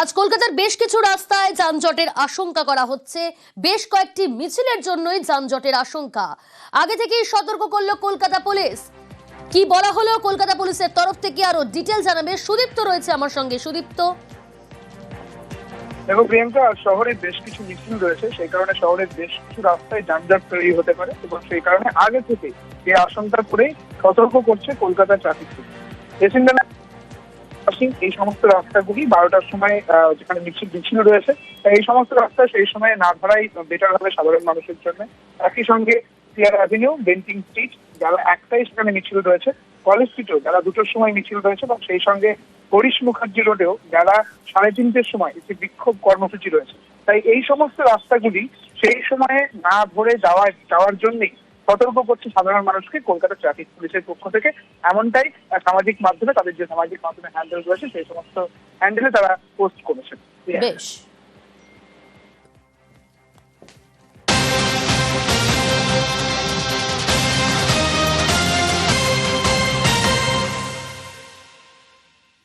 আজ কলকাতার বেশ কিছু রাস্তায় যানজটের আশঙ্কা করা হচ্ছে। বেশ কয়েকটি মিছিলের জন্যই যানজটের আশঙ্কা। আগে থেকেই সতর্ক করল কলকাতা পুলিশ। কি বলা হলো কলকাতা পুলিশের তরফ থেকে আরও ডিটেল জানাবে সুদীপ্ত রয়েছে আমার সঙ্গে। সুদীপ্ত? দেখো প্রিয়াঙ্কা, শহরে বেশ কিছু মিছিল রয়েছে। সেই কারণে শহরের বেশ কিছু রাস্তায় যানজট তৈরি হতে পারে এবং সেই কারণে আগে থেকে এই আশঙ্কা করেই সতর্ক করছে কলকাতা ট্রাফিক পুলিশ। এসিন্ডানা এই সমস্ত রাস্তাগুলি বারোটার সময় যেখানে মিছিল মিছিল রয়েছে এই সমস্ত রাস্তা সেই সময় না ধরাই বেটার হবে সাধারণ মানুষের জন্য। একই সঙ্গে সিয়ার অ্যাভিনিউ বেন্টিং স্ট্রিট যারা একটাই সেখানে মিছিল রয়েছে কলেজ স্ট্রিটেও যারা দুটোর সময় মিছিল রয়েছে, এবং সেই সঙ্গে হরিশ মুখার্জি রোডেও যারা সাড়ে তিনটের সময় একটি বিক্ষোভ কর্মসূচি রয়েছে। তাই এই সমস্ত রাস্তাগুলি সেই সময়ে না ভরে যাওয়ার যাওয়ার জন্যই সতর্ক করছে সাধারণ মানুষকে কলকাতা ট্রাফিক পুলিশের পক্ষ থেকে। এমনটাই সামাজিক মাধ্যমে, তাদের যে সামাজিক মাধ্যমে হ্যান্ডেল রয়েছে, সেই সমস্ত হ্যান্ডেলে তারা পোস্ট করেছে।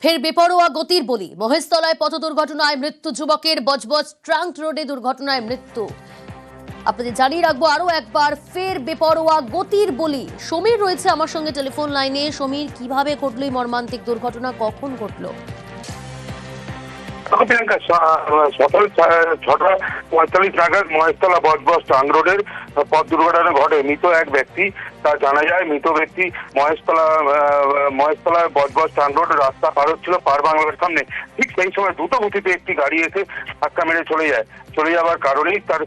ফের বেপরোয়া গতির বলি। মহেশতলায় পথ দুর্ঘটনায় মৃত্যু যুবকের বজবজ ট্রাঙ্ক রোডে দুর্ঘটনায় মৃত্যু। আপনাদের জানিয়ে রাখব আরও একবার, ফের বেপরোয়া গতির বলি। সমীর রয়েছে আমার সঙ্গে টেলিফোন লাইনে। সমীর, কীভাবে ঘটলো এই মর্মান্তিক দুর্ঘটনা? কখন ঘটলো? প্রিয়াঙ্কা সকাল ছটা পঁয়তাল্লিশ নাগাদ মহেশতলা বজবস্ট টাং রোডের পথ দুর্ঘটনা ঘটে। মৃত এক ব্যক্তি তা জানা যায় মৃত ব্যক্তি মহেশতলা আহ, মহেশতলা বজবজ টাং রোড রাস্তা পার হচ্ছিল পার বাংলার সামনে। ঠিক সেই সময় দ্রুত গতিতে একটি গাড়ি এসে ধাক্কা মেরে চলে যায়। চলে যাওয়ার কারণেই তার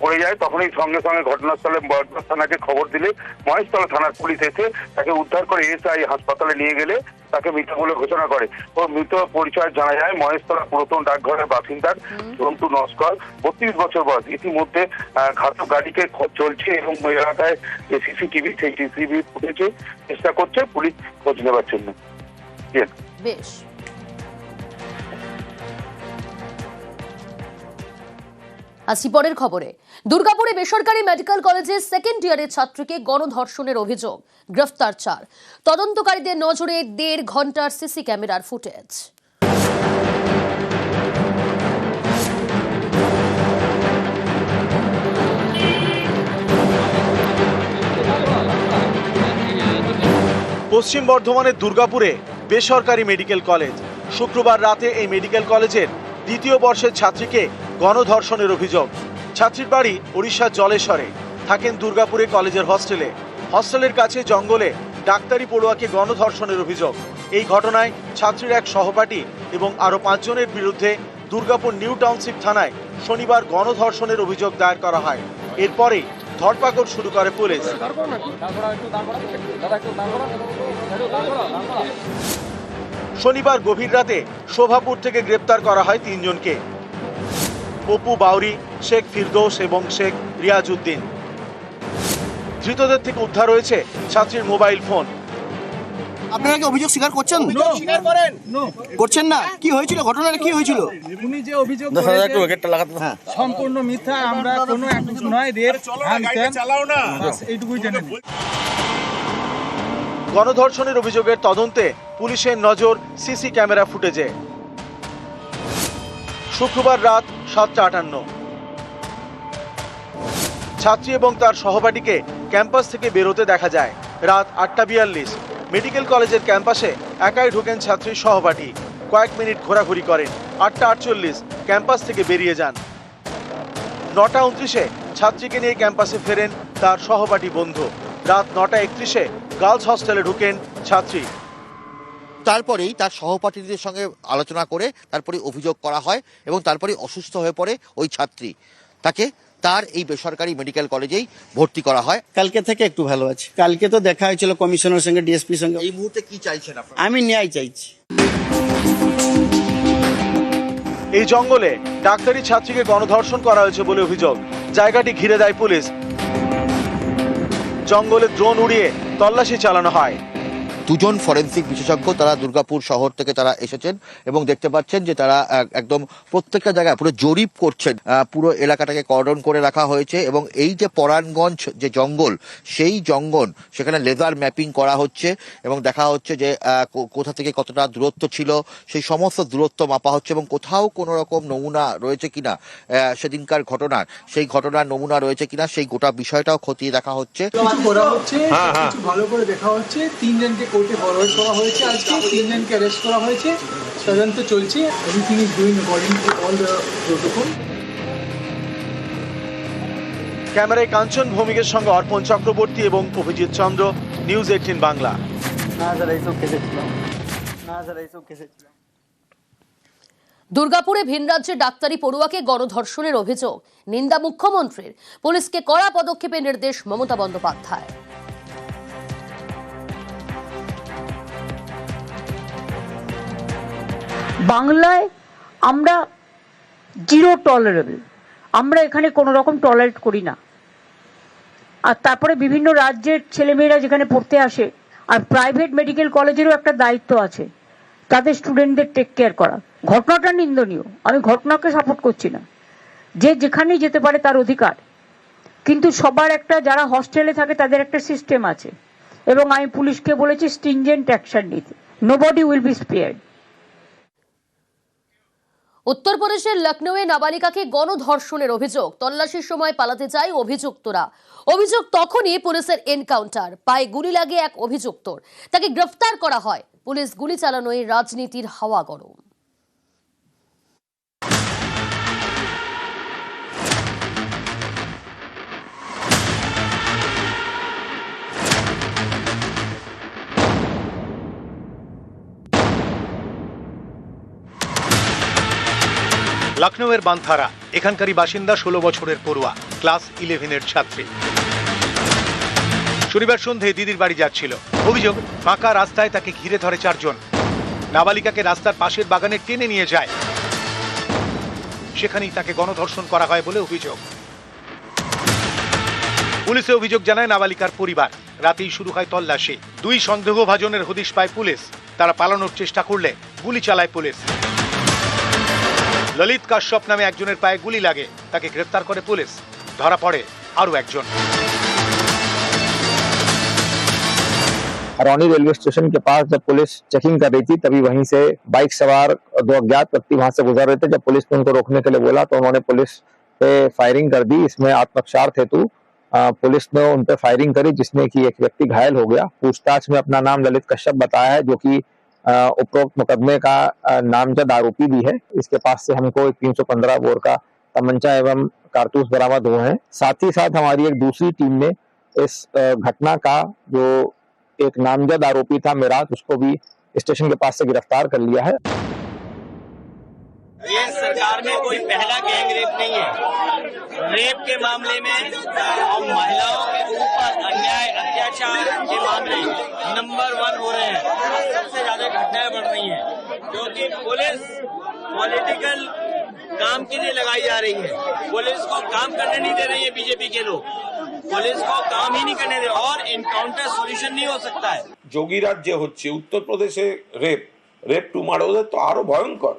পড়ে যায়। তখনই সঙ্গে সঙ্গে ঘটনাস্থলে বজবজ থানাকে খবর দিলে মহেশতলা থানার পুলিশ এসে তাকে উদ্ধার করে এসআই হাসপাতালে নিয়ে গেলে তাকে মৃত বলে ঘোষণা করে। ও মৃত পরিচয় জানা যায় মহেশতলা পুরাতন ডাকঘরের বাসিন্দার জন্তু নস্কর বত্রিশ বছর বয়স। ইতিমধ্যে ঘাতক গাড়িকে চলছে এবং এলাকায় যে সিসিটিভি সেই সিসিটিভি ফুটেজে চেষ্টা করছে পুলিশ খোঁজ নেবার জন্য। বেশ। আসি পরের খবরে। দুর্গাপুরে বেসরকারি মেডিকেল কলেজের সেকেন্ড ইয়ারের ছাত্রীকে গণধর্ষণের অভিযোগ, গ্রেফতার চার। তদন্তকারীদের নজরে দেড় ঘণ্টার সিসি ক্যামেরার ফুটেজ। পশ্চিম বর্ধমানের দুর্গাপুরে বেসরকারি মেডিকেল কলেজ। শুক্রবার রাতে এই মেডিকেল কলেজের দ্বিতীয় বর্ষের ছাত্রীকে গণধর্ষণের অভিযোগ। ছাত্রীর বাড়ি ওড়িশার জলেশ্বরে। থাকেন দুর্গাপুরে কলেজের হস্টেলে। হস্টেলের কাছে জঙ্গলে ডাক্তারি পড়ুয়াকে গণধর্ষণের অভিযোগ। এই ঘটনায় ছাত্রীর এক সহপাঠী এবং আরও পাঁচজনের বিরুদ্ধে দুর্গাপুর নিউ টাউনশিপ থানায় শনিবার গণধর্ষণের অভিযোগ দায়ের করা হয়। এরপরেই ধরপাকড় শুরু করে পুলিশ। শনিবার গভীর রাতে শোভাপুর থেকে গ্রেপ্তার করা হয় তিনজনকে। অপু বাউরি, শেখ ফিরদৌস এবং শেখ রিয়াজ উদ্দিন ধৃতদের থেকে উদ্ধার হয়েছে ছাত্রীর মোবাইল ফোন। আপনারা কি অভিযোগ স্বীকার করছেন? করছেন না। কি হয়েছিল? ঘটনাটা কি হয়েছিল? উনি যে অভিযোগ সম্পূর্ণ মিথ্যা আমরা কোনো নয় রেট বাস এইটুকুই জেনে গণধর্ষণের অভিযোগের তদন্তে পুলিশের নজর সিসি ক্যামেরা ফুটেজে। শুক্রবার রাত সাতটা আটান্ন। ছাত্রী এবং তার সহপাঠীকে ক্যাম্পাস থেকে বেরোতে দেখা যায়। রাত আটটা বিয়াল্লিশ। মেডিকেল কলেজের ক্যাম্পাসে একাই ঢোকেন ছাত্রীর সহপাঠী। কয়েক মিনিট ঘোরাঘুরি করেন। আটটা আটচল্লিশ, ক্যাম্পাস থেকে বেরিয়ে যান। নটা উনত্রিশে ছাত্রীকে নিয়ে ক্যাম্পাসে ফেরেন তার সহপাঠী বন্ধু। রাত নটা একত্রিশে গার্লস হস্টেলে ঢুকেন ছাত্রী। তারপরেই তার সহপাঠীদের সঙ্গে আলোচনা করে তারপরে অভিযোগ করা হয় এবং তারপরে অসুস্থ হয়ে পড়ে ওই ছাত্রী। তাকে তার এই বেসরকারি মেডিকেল কলেজেই ভর্তি করা হয়। কালকে থেকে একটু ভালো আছে। কালকে তো দেখা হয়েছিল কমিশনের সঙ্গে ডিএসপির সঙ্গে। এই মুহূর্তে কি চাইছেন আপনারা? আমি ন্যায় চাইছি। এই জঙ্গলে ডাক্তারি ছাত্রীকে গণধর্ষণ করা হয়েছে বলে অভিযোগ। জায়গাটি ঘিরে দেয় পুলিশ। জঙ্গলে ড্রোন উড়িয়ে তল্লাশি চালানো হয়। দুজন ফরেন্সিক বিশেষজ্ঞ তারা দুর্গাপুর শহর থেকে তারা এসেছেন এবং দেখতে পাচ্ছেন যে তারা একদম প্রত্যেকটা জায়গায় পুরো জরিপ করছেন। আহ, পুরো এলাকাটাকে কর্ডন করে রাখা হয়েছে এবং এই যে পরাণগঞ্জ যে জঙ্গল সেই জঙ্গল সেখানে লেজার ম্যাপিং করা হচ্ছে এবং দেখা হচ্ছে যে কো- কোথা থেকে কতটা দূরত্ব ছিল সেই সমস্ত দূরত্ব মাপা হচ্ছে এবং কোথাও কোনো রকম নমুনা রয়েছে কিনা সেদিনকার ঘটনার। সেই ঘটনার নমুনা রয়েছে কিনা সেই গোটা বিষয়টাও খতিয়ে দেখা হচ্ছে। কিছু করা ভালো করে দেখা হচ্ছে। তিনজনকে কোর্টে ফরওয়ার্ড করা হয়েছে আজকে তিনজনকে অ্যারেস্ট করা হয়েছে তদন্ত চলছে everything is doing according to all the protocol ক্যামেরায় কাঞ্চন ভৌমিকের সঙ্গে অর্পণ চক্রবর্তী এবং অভিজিৎ চন্দ্র নিউজ এইটিন বাংলা। না স্যার এইসব কেসে ছিলাম না স্যার এইসব কেসে ছিলাম দুর্গাপুরে ভিন রাজ্যের ডাক্তারি পড়ুয়াকে গণধর্ষণের অভিযোগ। নিন্দা মুখ্যমন্ত্রীর। পুলিশকে কড়া পদক্ষেপের নির্দেশ মমতা বন্দ্যোপাধ্যায়। বাংলায় আমরা জিরো টলারেবল আমরা এখানে কোনো রকম টলারেট করি না। আর তারপরে বিভিন্ন রাজ্যের ছেলেমেয়েরা যেখানে পড়তে আসে, আর প্রাইভেট মেডিকেল কলেজেরও একটা দায়িত্ব আছে, তাদের স্টুডেন্টদের টেক কেয়ার করা। ঘটনাটা নিন্দনীয়। আমি ঘটনাকে সাপোর্ট করছি না। যে যেখানেই যেতে পারে তার অধিকার। কিন্তু সবার একটা, যারা হস্টেলে থাকে তাদের একটা সিস্টেম আছে। এবং আমি পুলিশকে বলেছি স্টিনজেন্ট অ্যাকশন নিতে। নোবডি উইল বি স্পেয়ার্ড উত্তরপ্রদেশের লখনৌয়ে নাবালিকাকে গণধর্ষণের অভিযোগ। তল্লাশির সময় পালাতে চায় অভিযুক্তরা। অভিযোগ তখনই পুলিশের এনকাউন্টার। পায়ে গুলি লাগে এক অভিযুক্তর। তাকে গ্রেফতার করা হয়। পুলিশ গুলি চালানোয় রাজনীতির হাওয়া গরম। লখনৌয়ের বান্থারা, এখানকারই বাসিন্দা ষোলো বছরের পড়ুয়া, ক্লাস ইলেভেনের ছাত্রী। শনিবার সন্ধে দিদির বাড়ি যাচ্ছিল। অভিযোগ, ফাঁকা রাস্তায় তাকে ঘিরে ধরে চারজন। নাবালিকাকে রাস্তার পাশের বাগানে টেনে নিয়ে যায়। সেখানেই তাকে গণধর্ষণ করা হয় বলে অভিযোগ। পুলিশে অভিযোগ জানায় নাবালিকার পরিবার। রাতেই শুরু হয় তল্লাশি। দুই সন্দেহভাজনের হদিশ পায় পুলিশ। তারা পালানোর চেষ্টা করলে গুলি চালায় পুলিশ। ললিত কাশ্যপ নামে একজনের পায়ে গুলি লাগে তাকে গ্রেফতার করে পুলিশ ধরা পড়ে আরও একজন हरौनी रेलवे स्टेशन के पास जब पुलिस चेकिंग कर रही थी तभी वहीं से बाइक सवार दो अज्ञात व्यक्ति वहां से गुजर रहे थे जब पुलिस ने उनको रोकने के लिए बोला तो उन्होंने पुलिस पे फायरिंग कर दी इसमें आत्मरक्षार्थ हेतु अ, पुलिस ने उन पे फायरिंग करी जिसमें कि एक व्यक्ति घायल हो गया पूछताछ में अपना नाम ललित कश्यप बताया है जो कि अ, उपरोक्त मुकदमे का नामजद आरोपी भी है। इसके पास से हमको एक तीन सौ पंद्रह बोर का तमंचा एवं कारतूस बरामद हुए हैं। साथ ही साथ हमारी एक दूसरी टीम ने इस घटना का जो एक नामजद आरोपी था, मिराज, उसको भी स्टेशन के पास से गिरफ़्तार कर लिया है। ये सरकार में कोई पहला गैंग रेप नहीं है। रेप के मामले में और महिलाओं के ऊपर अन्याय अत्याचार के मामले नंबर वन हो रहे हैं सबसे ज्यादा घटनाएं बढ़ रही हैं क्योंकि पुलिस पॉलिटिकल काम के लिए लगाई जा रही है पुलिस को काम करने नहीं दे रही है बीजेपी के लोग पुलिस को काम ही नहीं करने दे और इनकाउंटर सॉल्यूशन नहीं हो सकता है যোগী রাজ্যে হচ্ছে উত্তরপ্রদেশে রেপ রেপ টু ওদের তো আরো ভয়ঙ্কর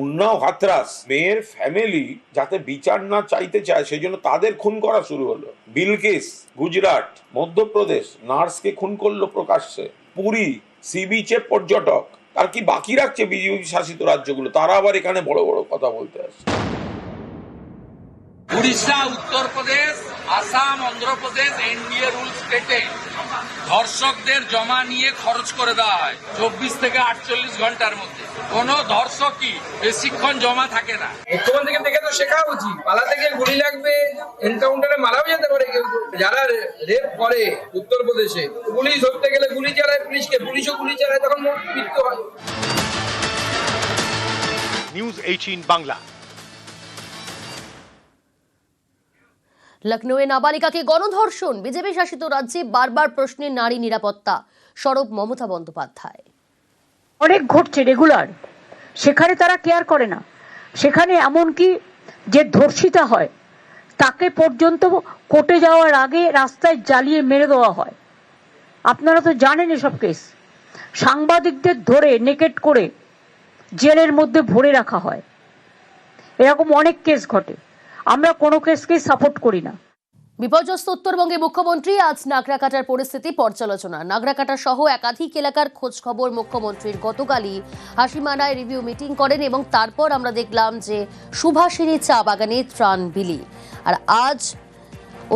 উন্নাও হাতরাস, মেয়ের ফ্যামিলি যাতে বিচার না চাইতে চায় সেই জন্য তাদের খুন করা শুরু হলো। বিলকিস, গুজরাট, মধ্যপ্রদেশ, নার্সকে খুন করল প্রকাশ্যে। পুরী সি বিচে পর্যটক। তার কি বাকি রাখছে বিজেপি শাসিত রাজ্যগুলো? তারা আবার এখানে বড় বড় কথা বলতে আসছে। উড়িষ্যা, উত্তরপ্রদেশ আসাম অন্ধ্রপ্রদেশ এনডিএ রুলস কেটে ধর্ষকদের জমা নিয়ে খরচ করে দেওয়া হয় চব্বিশ থেকে আটচল্লিশ ঘণ্টার মধ্যে। কোন ধর্ষকই বেশিক্ষণ জমা থাকে না। মুখ্যমন্ত্রীকে দেখে তো শেখা উচিত। পালাতে গিয়ে গুলি লাগবে এনকাউন্টারে মারাও যেতে পারে কেউ। যারা রেপ করে উত্তরপ্রদেশে পুলিশ ধরতে গেলে গুলি চালায় পুলিশকে। পুলিশও গুলি চালায় তখন মৃত্যু হয়। নিউজ এইটিন বাংলা লখনৌয়ে নাবালিকাকে গণধর্ষণ। বিজেপি শাসিত রাজ্যে বারবার প্রশ্নে নারী নিরাপত্তা। সরব মমতা বন্দ্যোপাধ্যায়। অনেক ঘটছে রেগুলার। সেখানে তারা কেয়ার করে না। সেখানে এমনকি যে ধর্ষিতা হয়, তাকে পর্যন্ত কোর্টে যাওয়ার আগে রাস্তায় জ্বালিয়ে মেরে দেওয়া হয়। আপনারা তো জানেন এসব কেস। সাংবাদিকদের ধরে, নেকেট করে, জেলের মধ্যে ভরে রাখা হয়। এরকম অনেক কেস ঘটে। আমরা কোনো কেসকেই সাপোর্ট করি না। বিপর্যস্ত উত্তরবঙ্গে মুখ্যমন্ত্রী আজ নাগরাকাটার পরিস্থিতি পর্যালোচনা। নাগরাকাটা সহ একাধিক এলাকার খোঁজ খবর মুখ্যমন্ত্রীর গতকালই হাসিমানায় রিভিউ মিটিং করেন এবং তারপর আমরা দেখলাম যে সুভাষিনী চা বাগানে ত্রাণ বিলি। আর আজ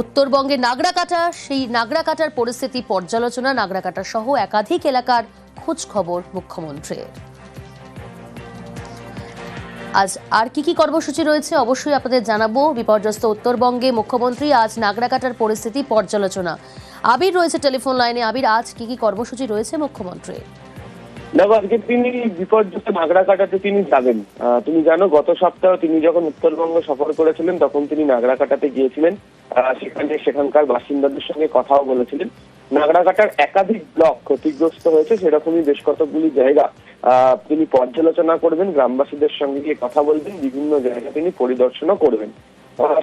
উত্তরবঙ্গে নাগরাকাটা, সেই নাগরাকাটার পরিস্থিতি পর্যালোচনা, নাগরাকাটা সহ একাধিক এলাকার খোঁজ খবর মুখ্যমন্ত্রীর। আজ আর কি কি কর্মসূচি রয়েছে অবশ্যই আপনাদের জানাব। বিপর্যস্ত উত্তরবঙ্গে মুখ্যমন্ত্রী আজ নাগরাকাটার পরিস্থিতি পর্যালোচনা। আবির রয়েছে টেলিফোন লাইনে। আবির আজ কি কি কর্মসূচি রয়েছে মুখ্যমন্ত্রী দেখো আজকে তিনি বিপর্যস্ত নাগরাকাটাতে তিনি যাবেন। তুমি জানো গত সপ্তাহ তিনি যখন উত্তরবঙ্গ সফর করেছিলেন তখন তিনি নাগরাকাটাতে গিয়েছিলেন। আহ, সেখানে সেখানকার বাসিন্দাদের সঙ্গে কথাও বলেছিলেন। নাগরাকাটার একাধিক ব্লক ক্ষতিগ্রস্ত হয়েছে সেরকমই বেশ কতগুলি জায়গা তিনি পর্যালোচনা করবেন, গ্রামবাসীদের সঙ্গে গিয়ে কথা বলবেন, বিভিন্ন জায়গা তিনি পরিদর্শনও করবেন।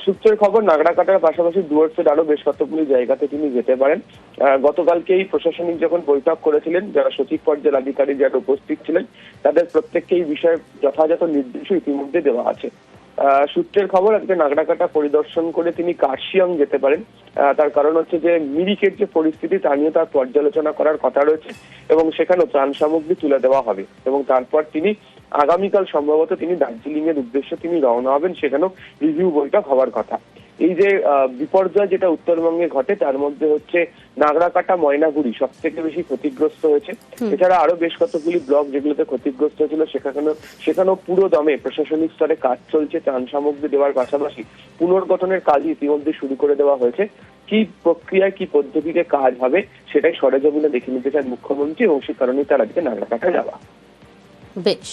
সূত্রের খবর নাগরাকাটার পাশাপাশি ডুয়ার্সের আরও বেশ কতগুলি জায়গাতে তিনি যেতে পারেন। গতকালকেই প্রশাসনিক যখন বৈঠক করেছিলেন, যারা সচিব পর্যায়ের আধিকারিক যারা উপস্থিত ছিলেন, তাদের প্রত্যেককে এই বিষয়ে যথাযথ নির্দেশ ইতিমধ্যে দেওয়া আছে। সূত্রের খবর, আজকে নাগরাকাটা পরিদর্শন করে তিনি কার্শিয়াং যেতে পারেন। তার কারণ হচ্ছে যে, মিরিকের যে পরিস্থিতি, তা নিয়ে তার পর্যালোচনা করার কথা রয়েছে এবং সেখানে ত্রাণ সামগ্রী তুলে দেওয়া হবে। এবং তারপর তিনি, আগামীকাল সম্ভবত তিনি দার্জিলিং এর উদ্দেশ্যে তিনি রওনা হবেন, সেখানেও রিভিউ বৈঠক হওয়ার কথা। এই যে বিপর্যয় যেটা উত্তরবঙ্গে ঘটে তার মধ্যে হচ্ছে নাগরাকাটা ময়নাগুড়ি সব থেকে বেশি ক্ষতিগ্রস্ত হয়েছে। এছাড়া আরও বেশ কতগুলি ব্লক যেগুলোতে ক্ষতিগ্রস্ত হয়েছিল সেখানে সেখানেও পুরো দমে প্রশাসনিক স্তরে কাজ চলছে ত্রাণ সামগ্রী দেওয়ার পাশাপাশি পুনর্গঠনের কাজ ইতিমধ্যে শুরু করে দেওয়া হয়েছে। কি প্রক্রিয়ায় কি পদ্ধতিতে কাজ হবে সেটাই সরেজমিনে দেখে নিতে চান মুখ্যমন্ত্রী এবং সে কারণেই তার আজকে নাগরাকাটা যাওয়া। বেশ।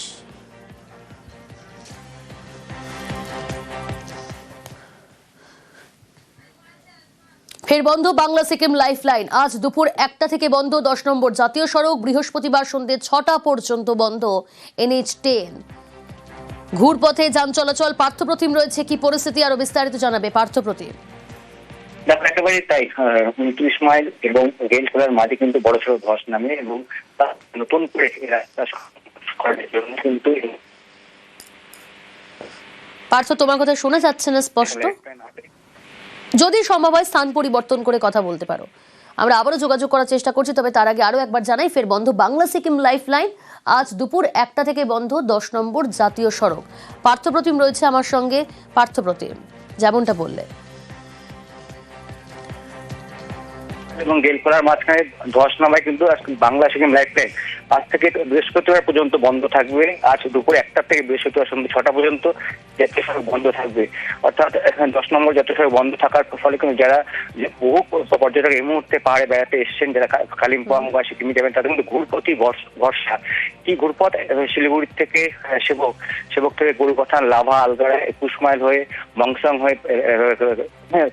ফের বন্ধ বাংলা সিকিম লাইফ লাইন আজ দুপুর একটা থেকে বন্ধ দশ নম্বর জাতীয় সড়ক বৃহস্পতিবার সন্ধ্যে ছটা পর্যন্ত বন্ধ এনএইচ টেন। ঘুরপথে যান চলাচল পার্থপ্রতিম রয়েছে কি পরিস্থিতি আরও বিস্তারিত জানাবে পার্থপ্রতিম দেখো একেবারেই তাই উনত্রিশ মাইল এবং রেল খেলার মাঝে কিন্তু বড় সড়ো ধস নামে এবং নতুন করে রাস্তা করার জন্য কিন্তু পার্থ তোমার কথা শোনা যাচ্ছে না স্পষ্ট? যদি সম্ভব হয় স্থান পরিবর্তন করে কথা বলতে পারো। আমরা আবারও যোগাযোগ করার চেষ্টা করছি, তবে তার আগে আরও একবার জানাই, ফের বন্ধ বাংলা সিকিম লাইফ লাইন আজ দুপুর একটা থেকে বন্ধ, দশ নম্বর জাতীয় সড়ক। পার্থপ্রতিম রয়েছে আমার সঙ্গে পার্থপ্রতিম। যেমনটা বললে এবং গেল করার মাঝখানে ধস নামায় কিন্তু বাংলা সিকিম লাইফলাইন আজ থেকে বৃহস্পতিবার পর্যন্ত বন্ধ থাকবে। আজ দুপুর একটা থেকে বৃহস্পতিবার সন্ধ্যে ছটা পর্যন্ত জাতীয় সড়ক বন্ধ থাকবে। অর্থাৎ এখানে দশ নম্বর জাতীয় সড়ক বন্ধ থাকার ফলে কিন্তু যারা বহু পর্যটক এই মুহূর্তে পাহাড়ে বেড়াতে এসছেন, যারা কালিম্পং বা সিকিমে যাবেন, তাদের কিন্তু ঘুরপতি বর্ষা কি ঘুরপথ শিলিগুড়ি থেকে সেবক সেবক থেকে গরুকথান লাভা আলগাড়া একুশ মাইল হয়ে মংসং হয়ে হ্যাঁ,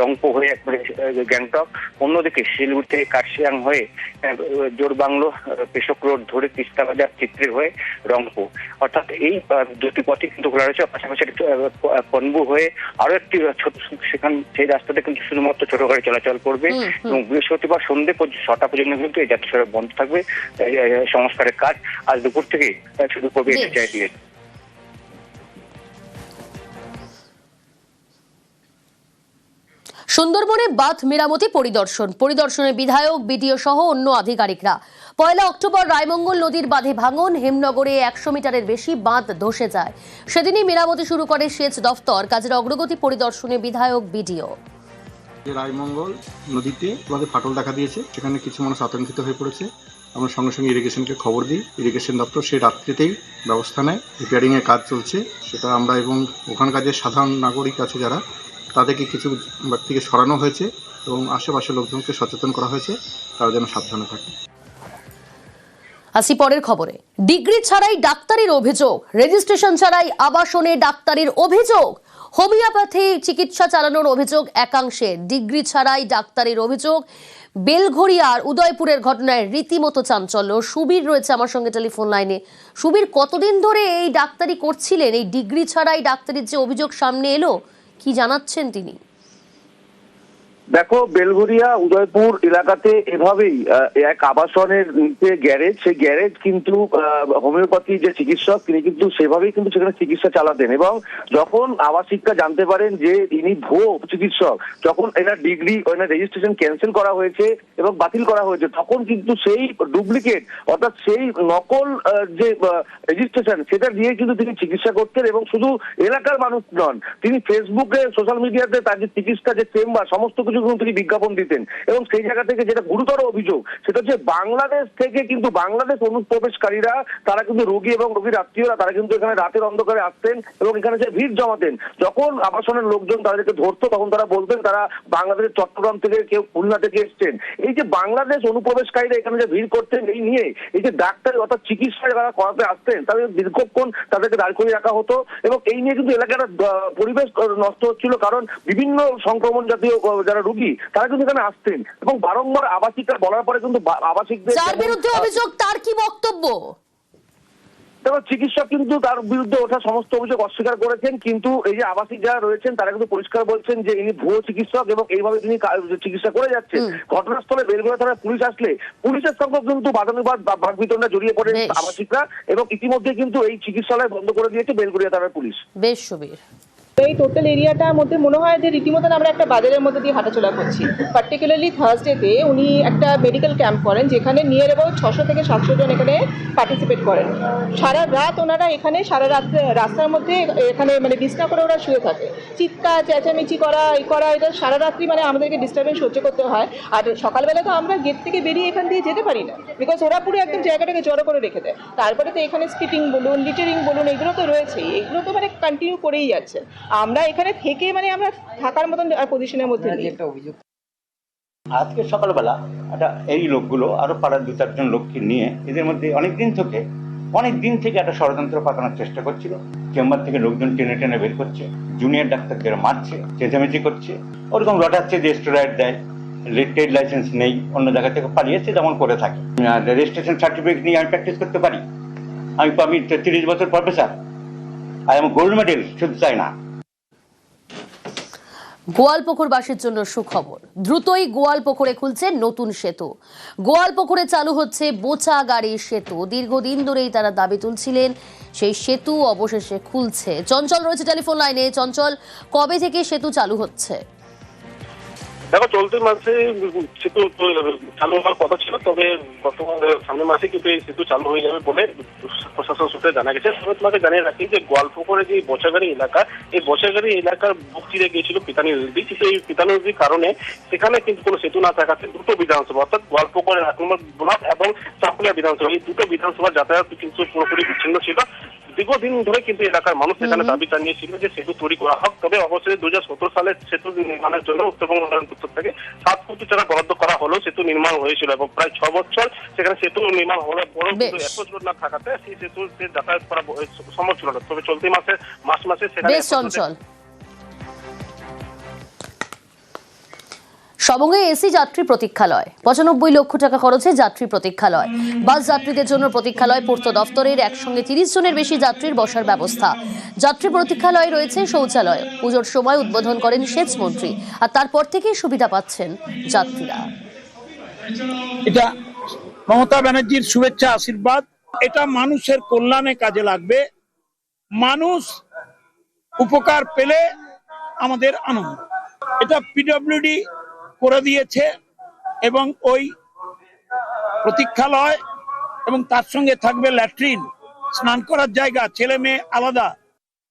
রংপো হয়ে একবারে গ্যাংটক অন্যদিকে শিলিগুড়ি থেকে কার্শিয়াং হয়ে আহ, জোরবাংলো আহ, পেশক রোড ধরে তিস্তা বাজার চিত্রে হয়ে রংপো অর্থাৎ এই দুটি পথই কিন্তু খোলা রয়েছে পাশাপাশি পনবু হয়ে আরও একটি ছোট সেখান সেই রাস্তাতে কিন্তু শুধুমাত্র ছোট গাড়ি চলাচল করবে। এবং বৃহস্পতিবার সন্ধ্যে পর্যন্ত ছটা পর্যন্ত কিন্তু এই যাত্রা সড়ক বন্ধ থাকবে এই, এই, সংস্কারের কাজ আজ দুপুর থেকে শুরু করবে দিয়ে। সুন্দরবনে বাঁধ মেরামতি পরিদর্শন। পরিদর্শনে বিধায়ক বিডিও সহ অন্য আধিকারিকরা। পয়লা অক্টোবর রায়মঙ্গল নদীর বাঁধে ভাঙন হেমনগরে একশো মিটারের বেশি বাঁধ ধসে যায়। সেদিনই মেরামতি শুরু করে সেচ দফতর। কাজের অগ্রগতি পরিদর্শনে বিধায়ক বিডিও। যে রায়মঙ্গল নদীতে ফাটল দেখা দিয়েছে সেখানে কিছু মানুষ আতঙ্কিত হয়ে পড়েছে। আমরা সঙ্গে সঙ্গে ইরিগেশনকে খবর দিই। ইরিগেশন দপ্তর সেই রাত্রিতেই ব্যবস্থা নেয়। রিপেয়ারিং এর কাজ চলছে। সেটা আমরা এবং ওখানকার যে সাধারণ নাগরিক আছে যারা, তাদেরকে কিছু ব্যক্তিকে সরানো হয়েছে এবং আশেপাশের লোকজনকে সচেতন করা হয়েছে। তারা যেন সাবধানে থাকে। আসি পরের খবরে। ডিগ্রি ছাড়াই ডাক্তারির অভিযোগ রেজিস্ট্রেশন ছাড়াই আবাসনে ডাক্তারির অভিযোগ। হোমিওপ্যাথি চিকিৎসা চালানোর অভিযোগ একাংশে। ডিগ্রি ছাড়াই ডাক্তারির অভিযোগ বেলঘড়িয়ার উদয়পুরের ঘটনায় রীতিমতো চাঞ্চল্য। সুবীর রয়েছে আমার সঙ্গে টেলিফোন লাইনে। সুবীর, কতদিন ধরে এই ডাক্তারি করছিলেন? এই ডিগ্রি ছাড়াই ডাক্তারির যে অভিযোগ সামনে এলো, কি জানাচ্ছেন তিনি? দেখো বেলঘরিয়া উদয়পুর এলাকাতে এভাবেই এক আবাসনের নিচে গ্যারেজ, সেই গ্যারেজ কিন্তু হোমিওপ্যাথি যে চিকিৎসক, তিনি কিন্তু সেভাবেই কিন্তু সেখানে চিকিৎসা চালাতেন এবং যখন আবাসিকরা জানতে পারেন যে ইনি ভুয়ো চিকিৎসক যখন এনার ডিগ্রি, এনার রেজিস্ট্রেশন ক্যান্সেল করা হয়েছে এবং বাতিল করা হয়েছে, তখন কিন্তু সেই ডুপ্লিকেট অর্থাৎ সেই নকল যে রেজিস্ট্রেশন সেটা দিয়ে কিন্তু তিনি চিকিৎসা করতেন এবং শুধু এলাকার মানুষ নন, তিনি ফেসবুকে সোশ্যাল মিডিয়াতে তার যে চিকিৎসা যে চেম্বার সমস্ত কিছু কিন্তু তিনি বিজ্ঞাপন দিতেন। এবং সেই জায়গা থেকে যেটা গুরুতর অভিযোগ, সেটা হচ্ছে বাংলাদেশ থেকে কিন্তু বাংলাদেশ অনুপ্রবেশকারীরা, তারা কিন্তু রোগী এবং রোগীর আত্মীয়রা, তারা কিন্তু এখানে রাতের অন্ধকারে আসতেন এবং এখানে যে ভিড় জমাতেন। যখন আবাসনের লোকজন তাদেরকে ধরতো, তখন তারা বলতেন তারা বাংলাদেশের চট্টগ্রাম থেকে কেউ খুলনা থেকে এসছেন। এই যে বাংলাদেশ অনুপ্রবেশকারীরা এখানে যে ভিড় করতেন, এই নিয়ে এই যে ডাক্তার অর্থাৎ চিকিৎসা যারা করাতে আসতেন, তাদের দীর্ঘক্ষণ তাদেরকে দাঁড় করিয়ে রাখা হতো এবং এই নিয়ে কিন্তু এলাকার পরিবেশ নষ্ট হচ্ছিল কারণ বিভিন্ন সংক্রমণ জাতীয়, যারা রুগী তারা কিন্তু এখানে আসতেন। এবং বারংবার আবাসিকরা বলার পরে কিন্তু আবাসিকদের যার বিরুদ্ধে অভিযোগ তার কি বক্তব্য? দেখো চিকিৎসক কিন্তু তার বিরুদ্ধে ওঠা সমস্ত অভিযোগ অস্বীকার করেছেন কিন্তু এই যে আবাসিক যারা রয়েছেন তারা কিন্তু পরিষ্কার বলছেন যে ইনি ভুয়ো চিকিৎসক এবং এইভাবে তিনি চিকিৎসা করে যাচ্ছেন। ঘটনাস্থলে বেলগুড়া থানায় পুলিশ আসলে পুলিশের সঙ্গে কিন্তু বাদানুবাদ বা বাগবিতণ্ডা জড়িয়ে পড়েন আবাসিকরা এবং ইতিমধ্যে কিন্তু এই চিকিৎসালয় বন্ধ করে দিয়েছে বেলগুড়িয়া থানার পুলিশ। বেশ সুবীর। এই টোটাল এরিয়াটার মধ্যে মনে হয় যে রীতিমতন আমরা একটা বাজারের মধ্যে দিয়ে হাঁটাচলা করছি। পার্টিকুলারলি থার্সডেতে উনি একটা মেডিকেল ক্যাম্প করেন, যেখানে নিয়ার অ্যাবাউট ছশো থেকে সাতশো জন এখানে পার্টিসিপেট করেন। সারা রাত ওনারা এখানে, সারা রাত্রে রাস্তার মধ্যে এখানে মানে বিছনা করে ওরা শুয়ে থাকে। চিৎকার, চেঁচামেচি করা, এই করা, এটা সারা রাত্রি মানে আমাদেরকে ডিস্টারবেন্স সহ্য করতে হয়। আর সকালবেলা তো আমরা গেট থেকে বেরিয়ে এখান দিয়ে যেতে পারি না। বিকজ ওরা পুরো একদম জায়গাটাকে জড়ো করে রেখে দেয়। তারপরে তো এখানে স্কিপিং বলুন লিটারিং বলুন, এগুলো তো রয়েছেই। এগুলো তো মানে কন্টিনিউ করেই যাচ্ছে। আমরা এখানে থেকে মানে আমরা থাকার মতন পজিশনের মধ্যে নেই। আজকে সকালবেলা একটা এই লোকগুলো আরও পাড়ার দু চারজন লোককে নিয়ে এদের মধ্যে অনেক দিন থেকে অনেক দিন থেকে একটা ষড়যন্ত্র পাকানোর চেষ্টা করছিল। চেম্বার থেকে লোকজন টেনে টেনে বের করছে জুনিয়র ডাক্তারদের মারছে চেঁচামেচি করছে। ওরকম রটাচ্ছে যে স্টেরয়েড দেয় ট্রেড লাইসেন্স নেই অন্য জায়গা থেকে পালিয়েছে যেমন করে থাকে। রেজিস্ট্রেশন সার্টিফিকেট নিয়ে আমি প্র্যাকটিস করতে পারি। আমি আমি তিরিশ বছর professor I am gold medal শুধু চাই না। গোয়ালপুকুরবাসীর জন্য সুখবর। দ্রুতই গোয়ালপুকুরে খুলছে নতুন সেতু। গোয়ালপুকুরে চালু হচ্ছে বোচা গাড়ির সেতু। দীর্ঘদিন ধরেই তারা দাবি তুলছিলেন, সেই সেতু অবশেষে খুলছে। চঞ্চল রয়েছে টেলিফোন লাইনে। চঞ্চল, কবে থেকে সেতু চালু হচ্ছে? দেখো, চলতি মাসে সেতু চালু হওয়ার কথা ছিল, তবে বর্তমান সামনের মাসে কিন্তু এই সেতু চালু হয়ে যাবে বলে প্রশাসন সূত্রে জানা গেছে। তবে তোমাকে জানিয়ে রাখি যে গোয়ালপুকুরে যে বছাগাড়ি এলাকা, এই বছাগাড়ি এলাকার বুক চিরে গিয়েছিল পিতানি নদী। কিন্তু এই পিতানি নদীর কারণে সেখানে কিন্তু কোনো সেতু না থাকাতে দুটো বিধানসভা, অর্থাৎ গোয়ালপুকুরের এক নম্বর ব্লক এবং চাকুলিয়া বিধানসভা, এই দুটো বিধানসভা যাতায়াত কিন্তু পুরোপুরি বিচ্ছিন্ন ছিল। দীর্ঘদিন ধরে কিন্তু এলাকার মানুষ সেখানে দাবি জানিয়েছিল যে সেতু তৈরি করা হোক। তবে অবশ্যই দু হাজার সতেরো সালে সেতু নির্মাণের জন্য উত্তরবঙ্গ উন্নয়ন পরিষদ থেকে সাত কোটি টাকা বরাদ্দ করা হলেও সেতু নির্মাণ হয়েছিল এবং প্রায় ছ বছর সেখানে সেতু নির্মাণ হওয়ার পরেও কিন্তু। একশো না থাকাতে সেই সেতু যাতায়াত করা সম্ভব ছিল না। তবে চলতি মাসে মাস মাসে সেখানে সবঙ্গে এসি যাত্রী প্রতীক্ষালয়। পঁচানব্বই লক্ষ টাকা খরচে যাত্রী প্রতীক্ষালয়। বাস যাত্রীদের জন্য প্রতীক্ষালয়, পূর্ত দফতরের একসঙ্গে তিরিশ জনের বেশি যাত্রীর বসার ব্যবস্থা। যাত্রী প্রতীক্ষালয়ে রয়েছে শৌচালয়। পুজোর সময় উদ্বোধন করেন সেচ মন্ত্রী। আর তারপর থেকেই সুবিধা পাচ্ছেন যাত্রীরা। এটা মমতা ব্যানার্জির শুভেচ্ছা, আশীর্বাদ। এটা মানুষের কল্যাণে কাজে লাগবে। মানুষ উপকার পেলে আমাদের আনন্দ। এটা পিডব্লিউডি করে দিয়েছে এবং ওই প্রতীক্ষালয় এবং তার সঙ্গে থাকবে ল্যাট্রিন। স্নান করার জায়গা, ছেলে মেয়ে আলাদা।